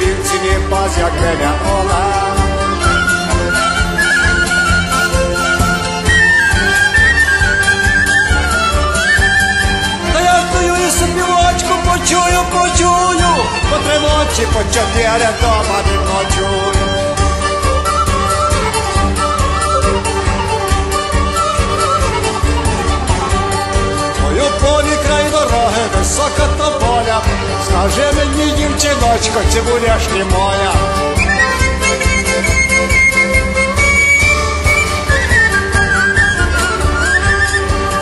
вівці не пас, як геля Олена. Та я стою і сопілочку почую, почую. По три ночі, по чотири дома не ночую. Полі край дороги, висока тополя. Скажи мені, дівчиночко, цибуляшки моя?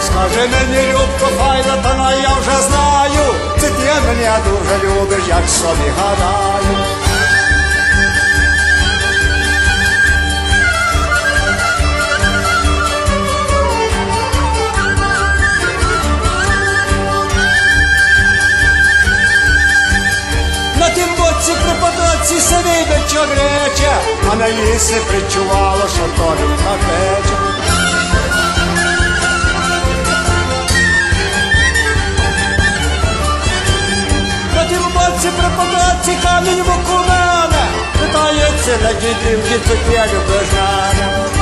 Скажи мені, любко, файна, та я вже знаю, це ти мене дуже любиш, як собі гадаю. Подоці сидить бичок рече. А на лісі причувало, що то він пече. На тім боці камінь в мене. Питається на дідрівки, це я любиш мене.